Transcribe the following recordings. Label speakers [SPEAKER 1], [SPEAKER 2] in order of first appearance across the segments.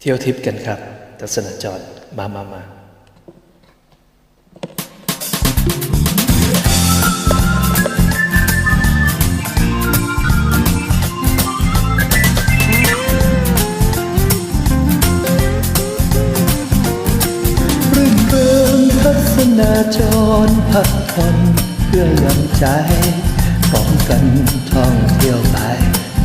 [SPEAKER 1] เที่ยวทิพย์กันครับ ทัศนจร มามามารื่นเริงทัศนาจรพักผ่อนเพื่อย่อนใจพร้อมกันท่องเที่ยวไป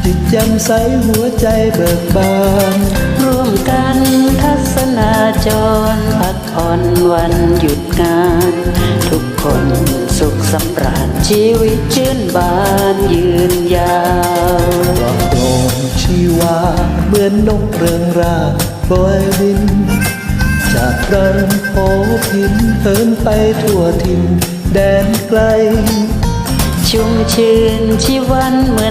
[SPEAKER 1] จิตแจ่มใสหัวใจเบิกบาน
[SPEAKER 2] ร่วมกันทัศนาจรพักผ่อนวันหยุดงาน ทุกคนสุขสำราญชีวิตชื่นบานยืนยาว
[SPEAKER 1] ปลอดโปร่งชีวาเหมือนนกเริงราโปรยบิน จากรังโพพินเหินไปทั่วทินแดนไกล
[SPEAKER 2] ชุ่มชื่นชีวันเหมื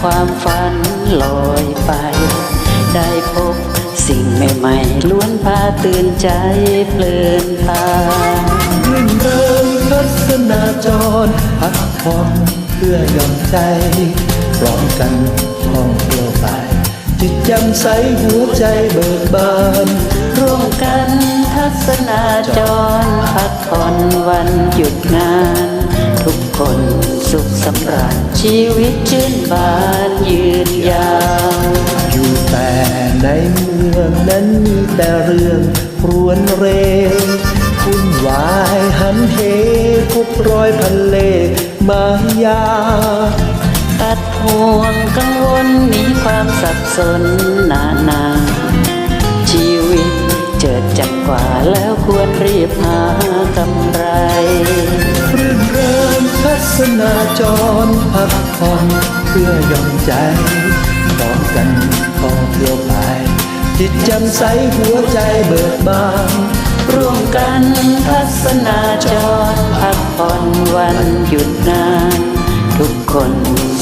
[SPEAKER 2] ความฝันลอยไป ได้พบสิ่งใหม่ๆ ล้วนพาตื่นใจเพลินตา
[SPEAKER 1] รื่นเริงทัศนาจรพักผ่อนเพื่อยอนใจร้อมกันท่องเที่ยวไป จิตจ่มใสหัวใจเบิกบาน
[SPEAKER 2] ร่วมกันทัศนาจรพักผ่อนวันหยุดงาน ทุกคน สุขสำราญชีวิตชื่นบานยืนยาว
[SPEAKER 1] อยู่แต่ในเมืองนั้นมีแต่เรื่องรวนเรวุ่นวายหันเหพบรอยพันเลมายา
[SPEAKER 2] ตัดห่วงกังวลหนีความสับสนนานา ชีวิตเจิดจัดกว่าแล้วควรรีบหา
[SPEAKER 1] งทัศนาจรพักผ่อนเพื่อย่อนใจพร้อมกันท่องเที่ยวไป จิตแจ่มใสหัวใจเบิกบาน
[SPEAKER 2] ร่วมกันทัศนาจรพักผ่อนวันหยุดงาน ทุกคน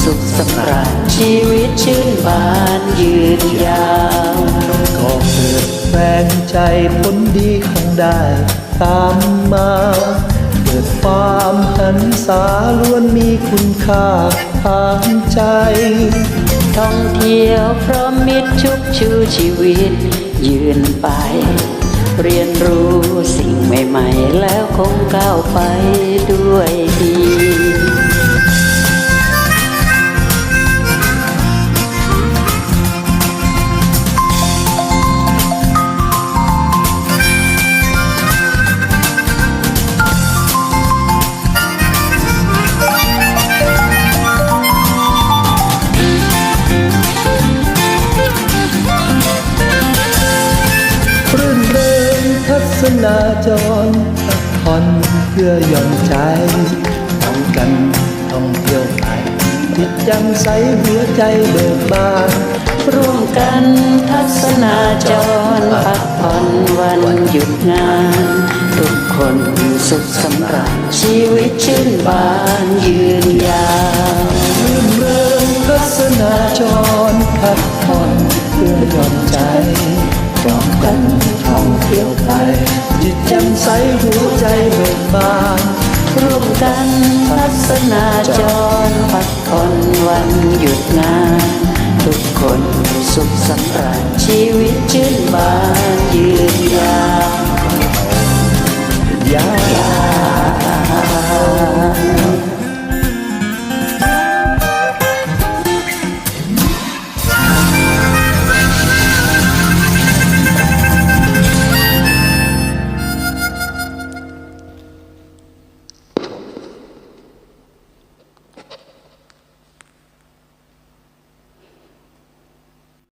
[SPEAKER 2] สุขสำราญชีวิตชื่นบานยืนยาว
[SPEAKER 1] ก็เกิดแรงใจผลดีคงได้ตามมา กิดความหันษาล้วนมีคุณค่าทางใจ
[SPEAKER 2] ท่องเที่ยวพร้อมมิตรชุบชูชีวิตยืนไป เรียนรู้สิ่งใหม่ ๆ แล้วคงก้าวไปด้วยดี
[SPEAKER 1] ทัศนาจรพักผ่อนเพื่อหย่อนใจพร้อมกันท่องเที่ยวไปจิตแจ่มใสหัวใจเบิกบาน
[SPEAKER 2] ร่วมกันทัศนาจรพักผ่อนวันหยุดงาน ทุกคนสุขสำราญชีวิตชื่นบานยืนยาว
[SPEAKER 1] รื่นเริงทัศนาจรพักผ่อนเพื่อหย่อนใจ พร้อมกันท่องเที่ยวไป จิตแจ่มใสหัวใจเบิกบาน
[SPEAKER 2] ร่วมกันทัศนาจรพักผ่อนวันหยุดงาน ทุกคนสุขสำราญชีวิตชื่นบานยืนยาว